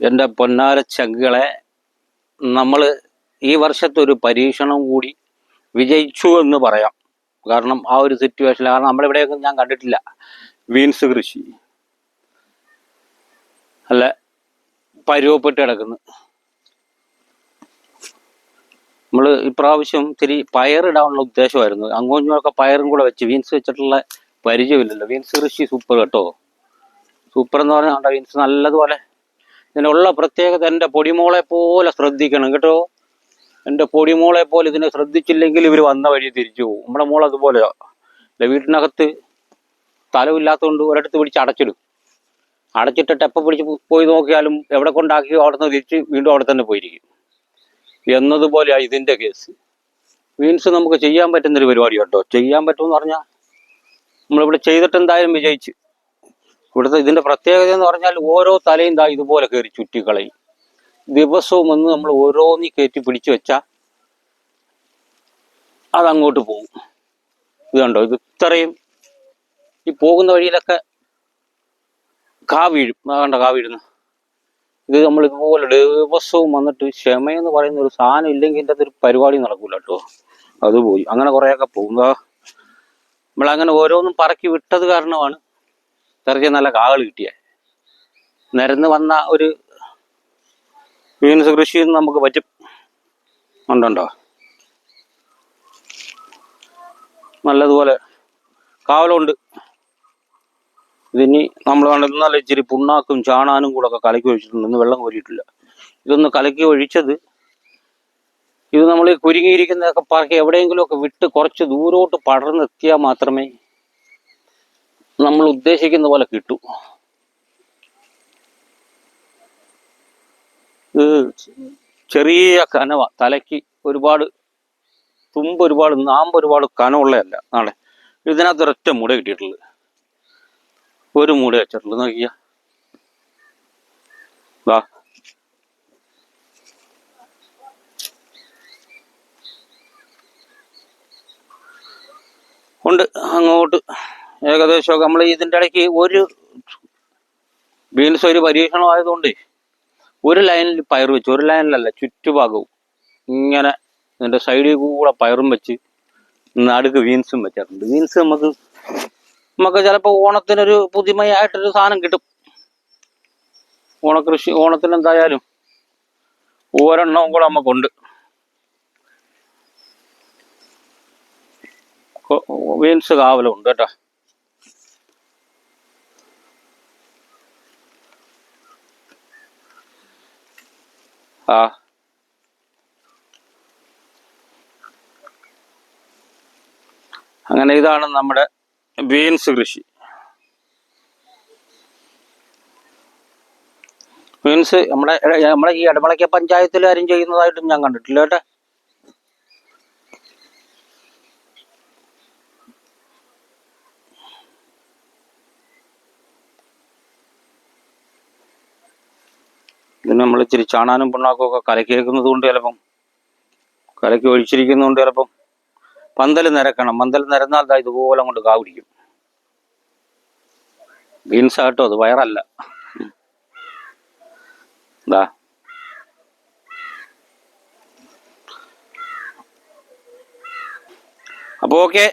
എന്റെ പൊന്നാര ചങ്കുകളെ നമ്മൾ ഈ വർഷത്തെ ഒരു പരീക്ഷണം കൂടി വിജയിച്ചു എന്ന് പറയാം. കാരണം ആ ഒരു സിറ്റുവേഷൻ കാരണം നമ്മളിവിടെയൊക്കെ ഞാൻ കണ്ടിട്ടില്ല. ബീൻസ് കൃഷി. അല്ല പരുവപ്പെട്ട് കിടക്കുന്നു നമ്മൾ ഇപ്രാവശ്യം ഇത്തിരി പയറിടാനുള്ള ഉദ്ദേശമായിരുന്നു. അങ്ങോട്ടൊക്കെ പയറും കൂടെ വെച്ച് ബീൻസ് വെച്ചിട്ടുള്ള പരിചയമില്ലല്ലോ. ബീൻസ് കൃഷി സൂപ്പർ കേട്ടോ. സൂപ്പർ എന്ന് പറഞ്ഞാൽ വീൻസ് നല്ലതുപോലെ ഇതിനുള്ള പ്രത്യേകത എന്റെ പൊടിമോളെ പോലെ ശ്രദ്ധിക്കണം കേട്ടോ. എന്റെ പൊടിമോളെ പോലെ ഇതിനെ ശ്രദ്ധിച്ചില്ലെങ്കിൽ ഇവർ വന്ന വഴി തിരിച്ചു പോകും. നമ്മുടെ മോൾ അതുപോലെയോ അല്ല വീട്ടിനകത്ത് സ്ഥലമില്ലാത്തതുകൊണ്ട് ഒരിടത്ത് പിടിച്ച് അടച്ചിടും. അടച്ചിട്ടിട്ട് എപ്പോൾ പിടിച്ച് പോയി നോക്കിയാലും എവിടെ കൊണ്ടാക്കിയോ അവിടെ നിന്ന് തിരിച്ച് വീണ്ടും അവിടെ തന്നെ പോയിരിക്കും. എന്നതുപോലെയാണ് ഇതിന്റെ കേസ്. മീൻസ് നമുക്ക് ചെയ്യാൻ പറ്റുന്നൊരു പരിപാടി കേട്ടോ ചെയ്യാൻ പറ്റുമെന്ന് പറഞ്ഞാൽ നമ്മളിവിടെ ചെയ്തിട്ട് എന്തായാലും വിജയിച്ച്. ഇവിടുത്തെ ഇതിന്റെ പ്രത്യേകത എന്ന് പറഞ്ഞാൽ ഓരോ തലയും ദാ ഇതുപോലെ കയറി ചുറ്റിക്കളയും. ദിവസവും വന്ന് നമ്മൾ ഓരോന്നി കയറ്റി പിടിച്ചു വെച്ചാൽ അതങ്ങോട്ട് പോകും. ഇത് കണ്ടോ? ഇത് ഇത്രയും ഈ പോകുന്ന വഴിയിലൊക്കെ കാ വീഴും. കണ്ട? ഇത് നമ്മൾ ഇതുപോലെ ദിവസവും വന്നിട്ട് ക്ഷമയെന്ന് പറയുന്ന ഒരു സാധനം ഇല്ലെങ്കിൽ ഇതിന്റെ അകത്തൊരു പരിപാടി നടക്കൂല കേട്ടോ. അത് പോയി. അങ്ങനെ കുറേയൊക്കെ പോകും. ദാ നമ്മളങ്ങനെ ഓരോന്നും പറക്കി വിട്ടത് കാരണമാണ് ഇത്രയ്ക്ക് നല്ല കാകൾ കിട്ടിയ. നിരന്ന് വന്ന ഒരു ബീൻസ് കൃഷി നമുക്ക് പറ്റും. ഉണ്ടുണ്ടോ? നല്ലതുപോലെ കാവലുണ്ട്. ഇതിനി നമ്മൾ കണ്ടെന്നാൽ ഇച്ചിരി പുണ്ണാക്കും ചാണാനും കൂടെ ഒക്കെ കലക്കി ഒഴിച്ചിട്ടുണ്ട്. ഇന്ന് വെള്ളം കോരിയിട്ടില്ല. ഇതൊന്ന് കലക്കി ഒഴിച്ചത് ഇത് നമ്മൾ കുരുങ്ങിയിരിക്കുന്നതൊക്കെ പറക്കി എവിടെയെങ്കിലുമൊക്കെ വിട്ട് കുറച്ച് ദൂരോട്ട് പടർന്നെത്തിയാൽ മാത്രമേ നമ്മൾ ഉദ്ദേശിക്കുന്ന പോലെ കിട്ടും. ചെറിയ കനവ. തലയ്ക്ക് ഒരുപാട് തുമ്പ് ഒരുപാട് നാമ്പ് ഒരുപാട് കനമുള്ളതല്ല നാളെ. ഇതിനകത്ത് ഒരൊറ്റ മുട കിട്ടിയിട്ടുള്ളത്. ഒരു മൂട വെച്ചിട്ടുള്ളത്. നോക്കിയ വാ ഉണ്ട്. അങ്ങോട്ട് ഏകദേശമൊക്കെ നമ്മൾ ഇതിന്റെ ഇടയ്ക്ക് ഒരു ബീൻസ് ഒരു പരീക്ഷണമായതുകൊണ്ട് ഒരു ലൈനിൽ പയർ വെച്ചു. ഒരു ലൈനിലല്ല ചുറ്റുഭാഗവും ഇങ്ങനെ ഇതിന്റെ സൈഡിൽ കൂടെ പയറും വെച്ച് നടുക്ക് ബീൻസും വെച്ചിട്ടുണ്ട് ബീൻസ് നമുക്ക് നമുക്ക് ചിലപ്പോൾ ഓണത്തിനൊരു പുതുമയായിട്ടൊരു സാധനം കിട്ടും. ഓണകൃഷി ഓണത്തിന് എന്തായാലും ഒരെണ്ണവും കൂടെ നമുക്കുണ്ട്. ബീൻസ് കാവലുണ്ട് കേട്ടോ. ആ. അങ്ങനെ ഇതാണ് നമ്മുടെ ബീൻസ് കൃഷി. ബീൻസ് നമ്മുടെ നമ്മുടെ ഈ ഇടമളയ്ക്ക പഞ്ചായത്തിൽ ആരും ചെയ്യുന്നതായിട്ടും ഞാൻ കണ്ടിട്ടില്ല കേട്ടോ. ഇതിന് നമ്മൾ ഇച്ചിരി ചാണാനും പിണ്ണാക്കുമൊക്കെ കലക്കിയേക്കുന്നത് കൊണ്ട് ചിലപ്പം കലക്കി ഒഴിച്ചിരിക്കുന്നതുകൊണ്ട് ചിലപ്പം പന്തൽ നിരക്കണം. പന്തൽ നിരന്നാൽ ദാ ഇതുപോലെ കൊണ്ട് കാവിടിക്കും ബീൻസ് ആട്ടോ അത് വയറല്ല. ദാ. അപ്പോൾ ഓക്കെ